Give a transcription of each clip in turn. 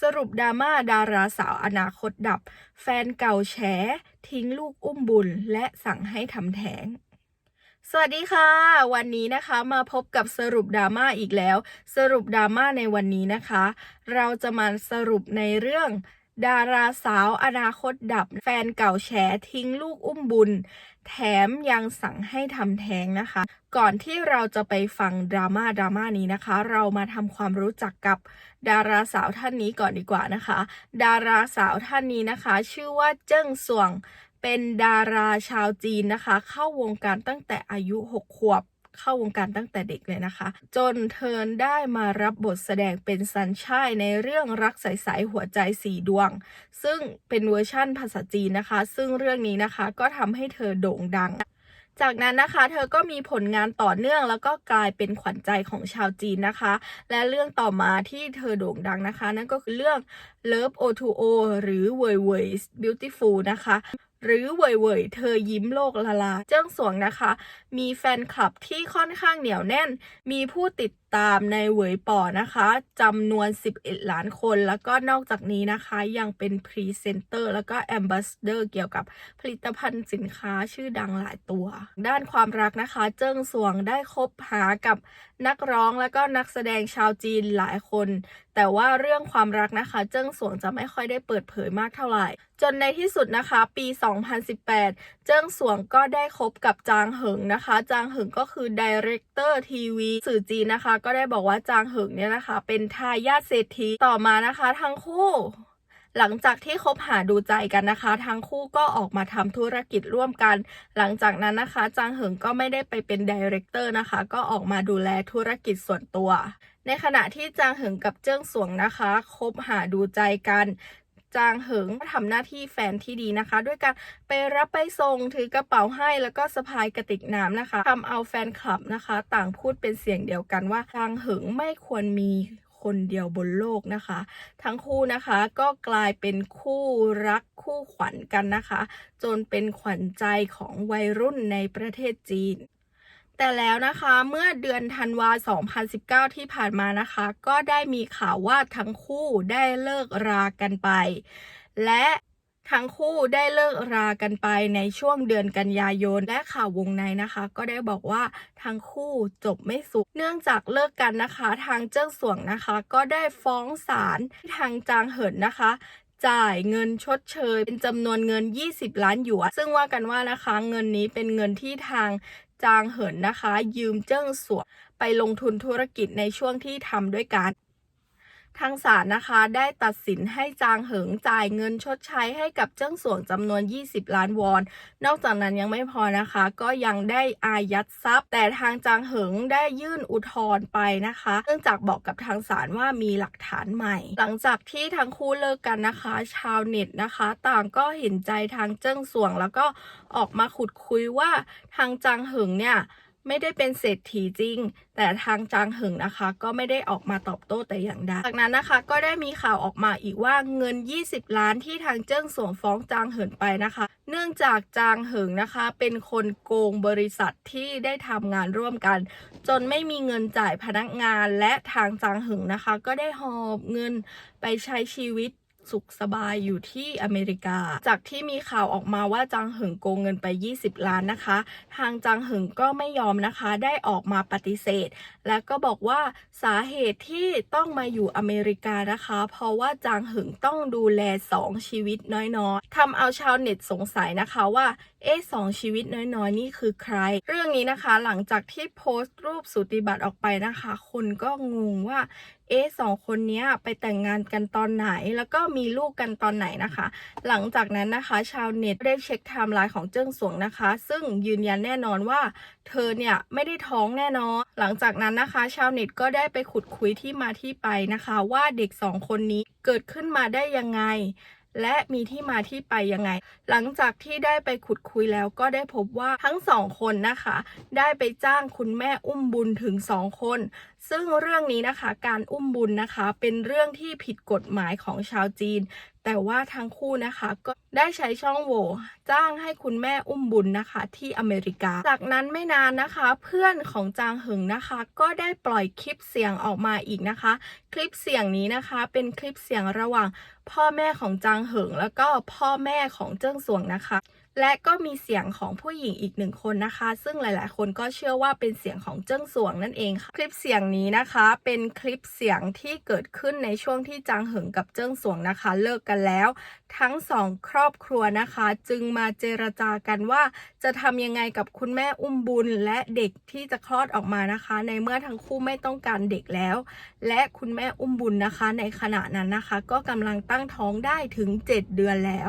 สรุปดราม่าดาราสาวอนาคตดับ แฟนเก่าแฉ ทิ้งลูกอุ้มบุญ และสั่งให้ทำแท้งสวัสดีค่ะ วันนี้นะคะมาพบกับสรุปดราม่าอีกแล้ว สรุปดราม่าในวันนี้นะคะ เราจะมาสรุปในเรื่อง ดาราสาวอนาคตดับแฟนเก่าแฉทิ้งลูกอุ้มบุญ แถมยังสั่งให้ทำแท้งนะคะ ก่อนที่เราจะไปฟังดราม่าดราม่านี้นะคะ เรามาทำความรู้จักกับดาราสาวท่านนี้ก่อนดีกว่านะคะ ดาราสาวท่านนี้นะคะ ชื่อว่าเจิ้งสวง เป็นดาราชาวจีนนะคะ เข้าวงการตั้งแต่อายุ 6 ขวบ เข้าวงการตั้งแต่เด็กเลยนะคะ จนเธอได้มารับบทแสดงเป็นซันช่ายในเรื่องรักใสๆหัวใจสีดวง ซึ่งเป็นเวอร์ชั่นภาษาจีนนะคะ ซึ่งเรื่องนี้นะคะก็ทำให้เธอโด่งดังจากนั้นนะคะ เธอก็มีผลงานต่อเนื่องแล้วก็กลายเป็นขวัญใจของชาวจีนนะคะ และเรื่องต่อมาที่เธอโด่งดังนะคะ นั่นก็คือเรื่อง Love O2O หรือ w e i w e i Beautiful นะคะ หรือเว่ยเว่ยเธอยิ้มโลกละลา เจิ้งสวงนะคะ มีแฟนคลับที่ค่อนข้างเหนียวแน่น มีผู้ติด ตามในเหวยป่อนะคะจำนวน 11 ล้านคน แล้วก็นอกจากนี้นะคะยังเป็นพรีเซนเตอร์แล้วก็แอมบาสเดอร์เกี่ยวกับผลิตภัณฑ์สินค้าชื่อดังหลายตัว ด้านความรักนะคะ เจิ้งสวงได้คบหากับนักร้องแล้วก็นักแสดงชาวจีนหลายคน แต่ว่าเรื่องความรักนะคะ เจิ้งสวงจะไม่ค่อยได้เปิดเผยมากเท่าไหร่ จนในที่สุดนะคะ ปี 2018 เจิ้งสวงก็ได้คบกับจางเหิงนะคะ จางเหิงก็คือดีเรคเตอร์ทีวีสื่อจีนนะคะก็ได้บอกว่าจางเหิงเนี่ยนะคะ เป็นทายาทเศรษฐีต่อมานะคะ ทั้งคู่หลังจากที่คบหาดูใจกันนะคะ ทั้งคู่ก็ออกมาทำธุรกิจร่วมกัน หลังจากนั้นนะคะ จางเหิงก็ไม่ได้ไปเป็นดีเรคเตอร์นะคะ ก็ออกมาดูแลธุรกิจส่วนตัว ในขณะที่จางเหิงกับเจิ้งสวงนะคะ คบหาดูใจกัน จางเหิงทำหน้าที่แฟนที่ดีนะคะ ด้วยการไปรับไปส่งถือกระเป๋าให้แล้วก็สะพายกระติกน้ำนะคะทำเอาแฟนคลับนะคะ ต่างพูดเป็นเสียงเดียวกันว่าจางเหิงไม่ควรมีคนเดียวบนโลกนะคะ ทั้งคู่นะคะก็กลายเป็นคู่รักคู่ขวัญกันนะคะ จนเป็นขวัญใจของวัยรุ่นในประเทศจีน แต่แล้วนะคะเมื่อเดือนธันวา 2019 ที่ผ่านมานะคะ ก็ได้มีข่าวว่าทั้งคู่ได้เลิกรากันไป และทั้งคู่ได้เลิกรากันไปในช่วงเดือนกันยายน และข่าววงในนะคะ ก็ได้บอกว่าทั้งคู่จบไม่สุข เนื่องจากเลิกกันนะคะ ทางเจิ้งสวงนะคะ ก็ได้ฟ้องศาลทางจางเหินนะคะจ่ายเงินชดเชย เป็นจำนวนเงิน 20 ล้านหยวน ซึ่งว่ากันว่านะคะ เงินนี้เป็นเงินที่ทาง จางเหินนะคะ ยืมเจิ้งสวนไปลงทุนธุรกิจในช่วงที่ทำด้วยกัน ทางศาลนะคะได้ตัดสินให้จางเหิงจ่ายเงินชดใช้ให้กับเจิ้งสวงจำนวน 20 ล้านวอน นอกจากนั้นยังไม่พอนะคะ ก็ยังได้อายัดทรัพย์ แต่ทางจางเหิงได้ยื่นอุทธรณ์ไปนะคะเนื่องจากบอกกับทางศาลว่ามีหลักฐานใหม่ หลังจากที่ทั้งคู่เลิกกันนะคะ ชาวเน็ตนะคะ ต่างก็เห็นใจทางเจิ้งสวงแล้วก็ออกมาขุดคุยว่าทางจางเหิงเนี่ย ไม่ได้เป็นเศรษฐีจริง แต่ทางจางเหิงนะคะ ก็ไม่ได้ออกมาตอบโต้แต่อย่างใดจากนั้นนะคะ ก็ได้มีข่าวออกมาอีกว่าเงิน 20 ล้านที่ทางเจิ้งสวงฟ้องจางเหินไปนะคะ เนื่องจากจางเหิงนะคะ เป็นคนโกงบริษัทที่ได้ทำงานร่วมกัน จนไม่มีเงินจ่ายพนักงานและทางจางเหิงนะคะ ก็ได้หอบเงินไปใช้ชีวิต สุขสบายอยู่ที่อเมริกา จากที่มีข่าวออกมาว่าจางเหิงโกงเงินไป 20 ล้านนะคะ ทางจางเหิงก็ไม่ยอมนะคะได้ออกมาปฏิเสธ และก็บอกว่าสาเหตุที่ต้องมาอยู่อเมริกานะคะ เพราะว่าจางเหิงต้องดูแล 2 ชีวิตน้อยๆทำเอาชาวเน็ตสงสัยนะคะว่าเอ๊ะสองชีวิตน้อยๆ นี่คือใคร เรื่องนี้นะคะหลังจากที่โพสต์รูปสูติบัตรออกไปนะคะ คนก็งงว่า เอ๊สองคนนี้ไปแต่งงานกันตอนไหน แล้วก็มีลูกกันตอนไหนนะคะ หลังจากนั้นนะคะ ชาวเน็ตได้เช็คไทม์ไลน์ของเจิ้งสวงนะคะ ซึ่งยืนยันแน่นอนว่า เธอเนี่ยไม่ได้ท้องแน่นอน หลังจากนั้นนะคะ ชาวเน็ตก็ได้ไปขุดคุยที่มาที่ไปนะคะ ว่าเด็กสองคนนี้เกิดขึ้นมาได้ยังไง และมีที่มาที่ไปยังไง หลังจากที่ได้ไปขุดคุยแล้วก็ได้พบว่าทั้งสองคนนะคะ ได้ไปจ้างคุณแม่อุ้มบุญถึงสองคน ซึ่งเรื่องนี้นะคะการอุ้มบุญนะคะ เป็นเรื่องที่ผิดกฎหมายของชาวจีน แต่ว่าทั้งคู่นะคะก็ได้ใช้ช่องโหว่จ้างให้คุณแม่อุ้มบุญนะคะ ที่อเมริกา จากนั้นไม่นานนะคะ เพื่อนของจางเหิงนะคะ ก็ได้ปล่อยคลิปเสียงออกมาอีกนะคะ คลิปเสียงนี้นะคะ เป็นคลิปเสียงระหว่างพ่อแม่ของจางเหิง แล้วก็พ่อแม่ของเจิ้งสวงนะคะ และก็มีเสียงของผู้หญิงอีกหนึ่งคนนะคะ ซึ่งหลาย ๆ คนก็เชื่อว่าเป็นเสียงของเจิ้งสวงนั่นเองค่ะ คลิปเสียงนี้นะคะ เป็นคลิปเสียงที่เกิดขึ้นในช่วงที่จางเหิงกับเจิ้งสวงนะคะ เลิกกันแล้ว ทั้งสองครอบครัวนะคะ จึงมาเจรจากันว่า จะทำยังไงกับคุณแม่อุ้มบุญ และเด็กที่จะคลอดออกมานะคะ ในเมื่อทั้งคู่ไม่ต้องการเด็กแล้ว และคุณแม่อุ้มบุญนะคะ ในขณะนั้นนะคะ ก็กำลังตั้งท้องได้ถึง 7 เดือนแล้ว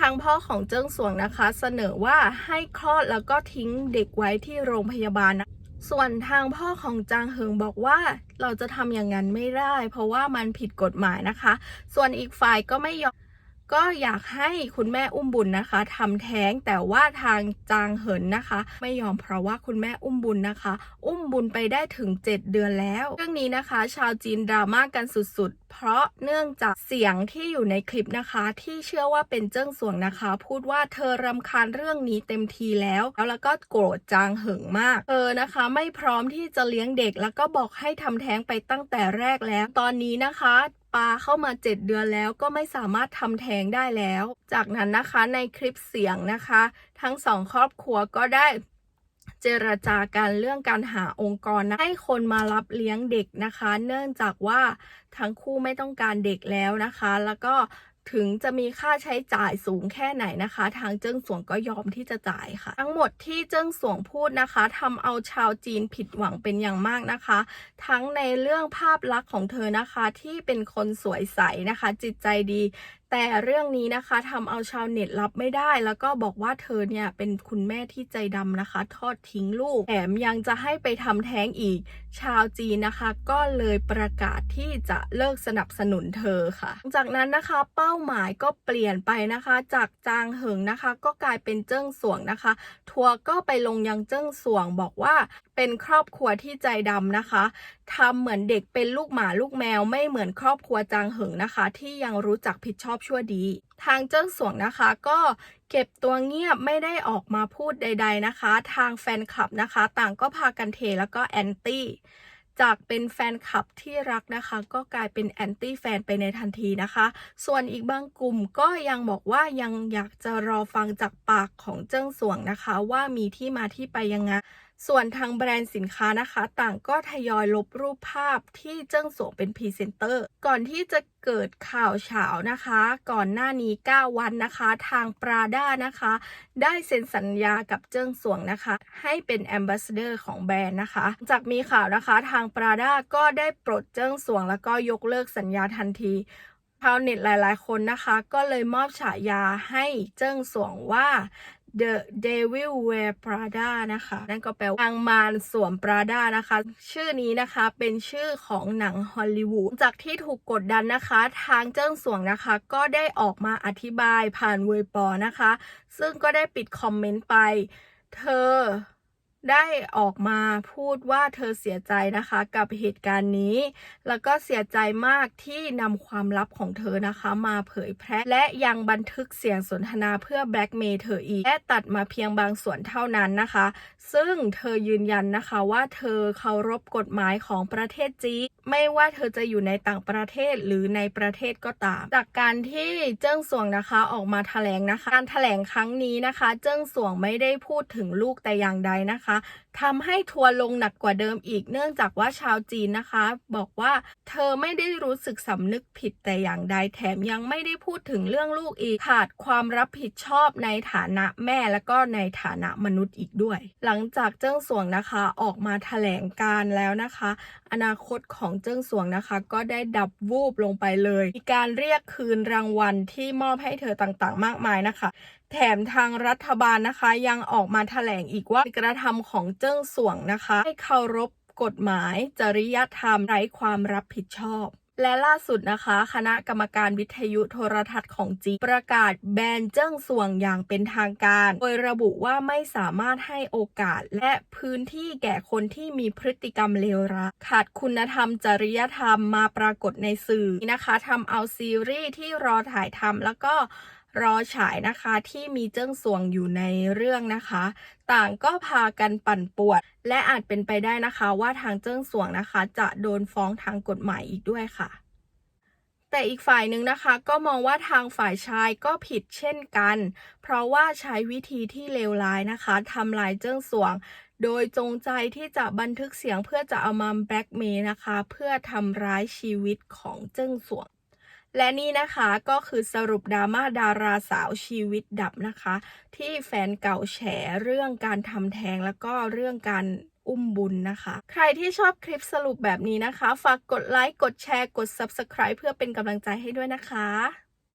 ทางพ่อของเจิ้งสวงนะคะ เสนอว่าให้คลอดแล้วก็ทิ้งเด็กไว้ที่โรงพยาบาลนะส่วนทางพ่อของจางเหิงบอกว่าเราจะทำอย่างนั้นไม่ได้ เพราะว่ามันผิดกฎหมายนะคะ ส่วนอีกฝ่ายก็ไม่ยอม ก็อยากให้คุณแม่อุ้มบุญนะคะทำแท้งแต่ว่าทางจางเหินนะคะ ไม่ยอมเพราะว่าคุณแม่อุ้มบุญนะคะ อุ้มบุญไปได้ถึง 7 เดือนแล้ว เรื่องนี้นะคะ ชาวจีนดราม่ากกันสุดๆ เพราะเนื่องจากเสียงที่อยู่ในคลิปนะคะ ที่เชื่อว่าเป็นเจิ้งสวงนะคะ พูดว่าเธอรำคาญเรื่องนี้เต็มทีแล้ว แล้วแล้วก็โกรธจางเหิงมากเธอนะคะ ไม่พร้อมที่จะเลี้ยงเด็กแล้วก็บอกให้ทำแท้งไปตั้งแต่แรกแล้วตอนนี้นะคะ ปาเข้ามา 7 เดือนแล้วก็ไม่สามารถทำแท้งได้แล้ว จากนั้นนะคะในคลิปเสียงนะคะ ทั้งสองครอบครัวก็ได้เจรจากันเรื่องการหาองค์กรนะให้คนมารับเลี้ยงเด็กนะคะ เนื่องจากว่าทั้งคู่ไม่ต้องการเด็กแล้วนะคะ แล้วก็ ถึงจะมีค่าใช้จ่ายสูงแค่ไหนนะคะ ทางเจิ้งสวงก็ยอมที่จะจ่ายค่ะ ทั้งหมดที่เจิ้งสวงพูดนะคะทำเอาชาวจีนผิดหวังเป็นอย่างมากนะคะ ทั้งในเรื่องภาพลักษณ์ของเธอนะคะที่เป็นคนสวยใสนะคะ จิตใจดี แต่เรื่องนี้นะคะทำเอาชาวเน็ตรับไม่ได้ แล้วก็บอกว่าเธอเนี่ยเป็นคุณแม่ที่ใจดำนะคะ ทอดทิ้งลูกแถมยังจะให้ไปทำแท้งอีก ชาวจีนนะคะ ก็เลยประกาศที่จะเลิกสนับสนุนเธอค่ะหลังจากนั้นนะคะเป้าหมายก็เปลี่ยนไปนะคะ จากจางเหิงนะคะ ก็กลายเป็นเจิ้งสวงนะคะ ทัวร์ก็ไปลงยังเจิ้งสวงบอกว่า เป็นครอบครัวที่ใจดำนะคะทำเหมือนเด็กเป็นลูกหมาลูกแมวไม่เหมือนครอบครัวจางเหิงนะคะ ที่ยังรู้จักผิดชอบชั่วดี ทางเจิ้งสวงนะคะ ก็เก็บตัวเงียบไม่ได้ออกมาพูดใด ๆนะคะ ทางแฟนคลับนะคะ ต่างก็พากันเทแล้วก็แอนตี้จากเป็นแฟนคลับที่รักนะคะ ก็กลายเป็นแอนตี้แฟนไปในทันทีนะคะ ส่วนอีกบางกลุ่มก็ยังบอกว่ายังอยากจะรอฟังจากปากของเจิ้งสวงนะคะ ว่ามีที่มาที่ไปยังไง ส่วนทางแบรนด์สินค้านะคะ ต่างก็ทยอยลบรูปภาพที่เจิ้งสวงเป็นพรีเซนเตอร์ ก่อนที่จะเกิดข่าวเฉานะคะ ก่อนหน้านี้ 9 วันนะคะ ทางปราด้านะคะ ได้เซ็นสัญญากับเจิ้งสวงนะคะ ให้เป็นแอมบาสเดอร์ของแบรนด์นะคะ จากมีข่าวนะคะทางปราด้าก็ได้ปลดเจิ้งสวง แล้วก็ยกเลิกสัญญาทันทีชาวเน็ตหลาย ๆ คนนะคะ ก็เลยมอบฉายาให้เจิ้งสวงว่า The Devil Wear Prada นะคะ นั่นก็แปลว่านางมารสวม Prada นะคะ ชื่อนี้นะคะเป็นชื่อของหนังฮอลลีวูด จากที่ถูกกดดันนะคะ ทางเจิ้งสวงนะคะ ก็ได้ออกมาอธิบายผ่านเวยปอนะคะ ซึ่งก็ได้ปิดคอมเมนต์ไป เธอ ได้ออกมาพูดว่าเธอเสียใจนะคะ กับเหตุการณ์นี้ แล้วก็เสียใจมากที่นำความลับของเธอนะคะ มาเผยแพร่และยังบันทึกเสียงสนทนาเพื่อแบล็กเมย์เธออีกและตัดมาเพียงบางส่วนเท่านั้นนะคะ ซึ่งเธอยืนยันนะคะว่าเธอเคารพกฎหมายของประเทศจีนไม่ว่าเธอจะอยู่ในต่างประเทศหรือในประเทศก็ตาม จากการที่เจิ้งสวงนะคะออกมาแถลงนะคะ การแถลงครั้งนี้นะคะ เจิ้งสวงไม่ได้พูดถึงลูกแต่อย่างใดนะคะนะคะทำให้ทัวร์ลงหนักกว่าเดิมอีกเนื่องจากว่าชาวจีนนะคะ บอกว่าเธอไม่ได้รู้สึกสำนึกผิดแต่อย่างใดแถมยังไม่ได้พูดถึงเรื่องลูกอีกขาดความรับผิดชอบในฐานะแม่และก็ในฐานะมนุษย์อีกด้วย หลังจากเจิ้งสวงนะคะออกมาแถลงการแล้วนะคะ อนาคตของเจิ้งสวงนะคะ ก็ได้ดับวูบลงไปเลย มีการเรียกคืนรางวัลที่มอบให้เธอต่างๆ มากมายนะคะ แถมทางรัฐบาลนะคะยังออกมาแถลงอีกว่ากระทำของเจิ้งสวงนะคะ ให้เคารพกฎหมาย จริยธรรมไร้ความรับผิดชอบและล่าสุดนะคะ คณะกรรมการวิทยุโทรทัศน์ของจีนประกาศแบนเจิ้งส่วงอย่างเป็นทางการ โดยระบุว่าไม่สามารถให้โอกาสและพื้นที่แก่คนที่มีพฤติกรรมเลวร้ายขาดคุณธรรมจริยธรรมมาปรากฏในสื่อนะคะทำเอาซีรีส์ที่รอถ่ายทำแล้วก็ รอฉายนะคะที่มีเจิ้งสวงอยู่ในเรื่องนะคะ ต่างก็พากันปั่นปวนและอาจเป็นไปได้นะคะว่าทางเจิ้งสวงนะคะ จะโดนฟ้องทางกฎหมายอีกด้วยค่ะ แต่อีกฝ่ายหนึ่งนะคะก็มองว่าทางฝ่ายชายก็ผิดเช่นกัน เพราะว่าใช้วิธีที่เลวร้ายนะคะทำลายเจิ้งสวงโดยจงใจที่จะบันทึกเสียงเพื่อจะเอามาแบล็กเมย์นะคะ เพื่อทำร้ายชีวิตของเจิ้งสวง และนี่นะคะก็คือสรุปดราม่าดาราสาวชีวิตดับนะคะ ที่แฟนเก่าแฉเรื่องการทำแท้งแล้วก็เรื่องการอุ้มบุญนะคะ ใครที่ชอบคลิปสรุปแบบนี้นะคะ ฝากกดไลค์ กดแชร์ กด Subscribe เพื่อเป็นกำลังใจให้ด้วยนะคะ